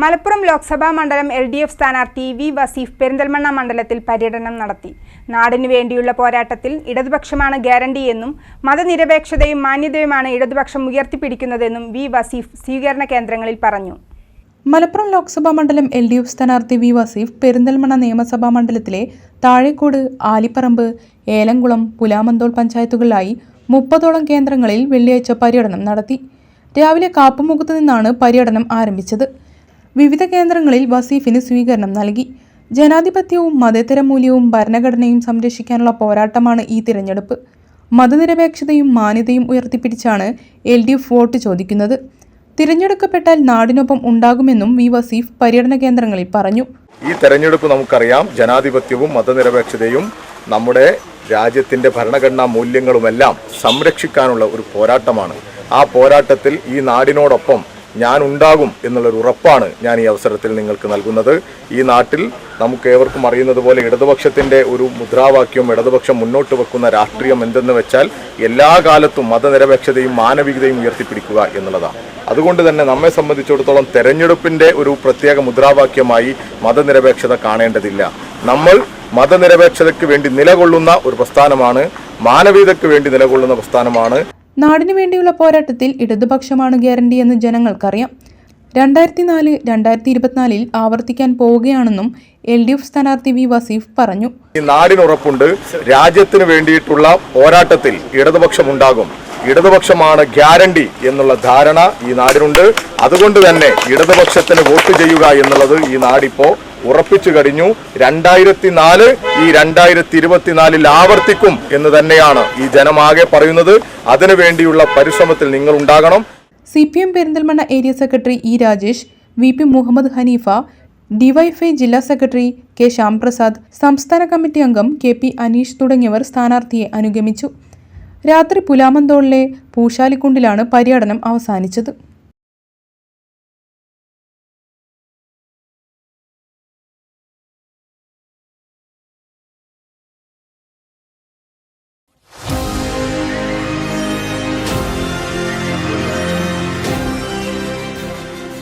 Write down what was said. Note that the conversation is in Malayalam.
മലപ്പുറം ലോക്സഭാ മണ്ഡലം എൽ ഡി എഫ് സ്ഥാനാർത്ഥി വി വസീഫ് പെരിന്തൽമണ്ണ മണ്ഡലത്തിൽ പര്യടനം നടത്തി. നാടിനു വേണ്ടിയുള്ള പോരാട്ടത്തിൽ ഇടതുപക്ഷമാണ് ഗ്യാരണ്ടിയെന്നും മതനിരപേക്ഷതയും മാന്യതയുമാണ് ഇടതുപക്ഷം ഉയർത്തിപ്പിടിക്കുന്നതെന്നും വി വസീഫ് സ്വീകരണ കേന്ദ്രങ്ങളിൽ പറഞ്ഞു. മലപ്പുറം ലോക്സഭാ മണ്ഡലം എൽ ഡി എഫ് സ്ഥാനാർത്ഥി വി വസീഫ് പെരിന്തൽമണ്ണ നിയമസഭാ മണ്ഡലത്തിലെ താഴേക്കോട് ആലിപ്പറമ്പ് ഏലംകുളം പുലാമന്തോൾ പഞ്ചായത്തുകളിലായി മുപ്പതോളം കേന്ദ്രങ്ങളിൽ വെള്ളിയാഴ്ച പര്യടനം നടത്തി. രാവിലെ കാപ്പുമുഖത്ത് നിന്നാണ് പര്യടനം ആരംഭിച്ചത്. വിവിധ കേന്ദ്രങ്ങളിൽ വസീഫിന് സ്വീകരണം നൽകി. ജനാധിപത്യവും മതേതര മൂല്യവും ഭരണഘടനയും സംരക്ഷിക്കാനുള്ള പോരാട്ടമാണ് ഈ തിരഞ്ഞെടുപ്പ്. മതനിരപേക്ഷതയും മാന്യതയും ഉയർത്തിപ്പിടിച്ചാണ് എൽ ഡി എഫ് വോട്ട് ചോദിക്കുന്നത്. തിരഞ്ഞെടുക്കപ്പെട്ടാൽ നാടിനൊപ്പം ഉണ്ടാകുമെന്നും വി വസീഫ് പര്യടന കേന്ദ്രങ്ങളിൽ പറഞ്ഞു. ഈ തെരഞ്ഞെടുപ്പ് നമുക്കറിയാം ജനാധിപത്യവും മതനിരപേക്ഷതയും നമ്മുടെ രാജ്യത്തിന്റെ ഭരണഘടനാ മൂല്യങ്ങളുമെല്ലാം സംരക്ഷിക്കാനുള്ള ഒരു പോരാട്ടമാണ്. ആ പോരാട്ടത്തിൽ ഈ നാടിനോടൊപ്പം ഞാൻ ഉണ്ടാകും എന്നുള്ളൊരു ഉറപ്പാണ് ഞാൻ ഈ അവസരത്തിൽ നിങ്ങൾക്ക് നൽകുന്നത്. ഈ നാട്ടിൽ നമുക്ക് ഏവർക്കും അറിയുന്നത് പോലെ ഇടതുപക്ഷത്തിന്റെ ഒരു മുദ്രാവാക്യം ഇടതുപക്ഷം മുന്നോട്ട് വെക്കുന്ന രാഷ്ട്രീയം എന്തെന്ന് വെച്ചാൽ എല്ലാ കാലത്തും മതനിരപേക്ഷതയും മാനവികതയും ഉയർത്തിപ്പിടിക്കുക എന്നുള്ളതാണ്. അതുകൊണ്ട് തന്നെ നമ്മെ സംബന്ധിച്ചിടത്തോളം തെരഞ്ഞെടുപ്പിന്റെ ഒരു പ്രത്യേക മുദ്രാവാക്യമായി മതനിരപേക്ഷത കാണേണ്ടതില്ല. നമ്മൾ മതനിരപേക്ഷതയ്ക്ക് വേണ്ടി നിലകൊള്ളുന്ന ഒരു പ്രസ്ഥാനമാണ് മാനവികതയ്ക്ക് വേണ്ടി നിലകൊള്ളുന്ന പ്രസ്ഥാനമാണ്. നാടിനു വേണ്ടിയുള്ള പോരാട്ടത്തിൽ ഇടതുപക്ഷമാണ് ഗ്യാരണ്ടി എന്ന് ജനങ്ങൾക്കറിയാം. രണ്ടായിരത്തി നാല് രണ്ടായിരത്തി ഇരുപത്തിനാലിൽ ആവർത്തിക്കാൻ പോവുകയാണെന്നും എൽ ഡി എഫ് സ്ഥാനാർത്ഥി വി വസീഫ് പറഞ്ഞു. നാടിനുറപ്പുണ്ട്. രാജ്യത്തിന് വേണ്ടിയിട്ടുള്ള പോരാട്ടത്തിൽ ഇടതുപക്ഷം ഉണ്ടാകും ഇടതുപക്ഷമാണ് ഗ്യാരണ്ടി എന്നുള്ള ധാരണ ഈ നാടിനുണ്ട്. അതുകൊണ്ട് തന്നെ ഇടതുപക്ഷത്തിന് വോട്ട് ചെയ്യുക എന്നുള്ളത് ഈ നാടിപ്പോ ഉറപ്പിച്ചു കഴിഞ്ഞു. രണ്ടായിരത്തി നാല് ഈ രണ്ടായിരത്തി ഇരുപത്തിനാലിൽ ആവർത്തിക്കും എന്ന് തന്നെയാണ് ഈ ജനമാകെ പറയുന്നത്. അതിനു വേണ്ടിയുള്ള പരിശ്രമത്തിൽ നിങ്ങൾ ഉണ്ടാകണം. C P M Perinthalmanna area secretary E Rajesh V P Muhammad Hanifa DYFI ജില്ലാ സെക്രട്ടറി കെ ശ്യാംപ്രസാദ് സംസ്ഥാന കമ്മിറ്റി അംഗം കെ പി അനീഷ് തുടങ്ങിയവർ സ്ഥാനാർത്ഥിയെ അനുഗമിച്ചു. രാത്രി പുലാമന്തോളിലെ പൂശാലിക്കുണ്ടിലാണ് പര്യടനം അവസാനിച്ചത്.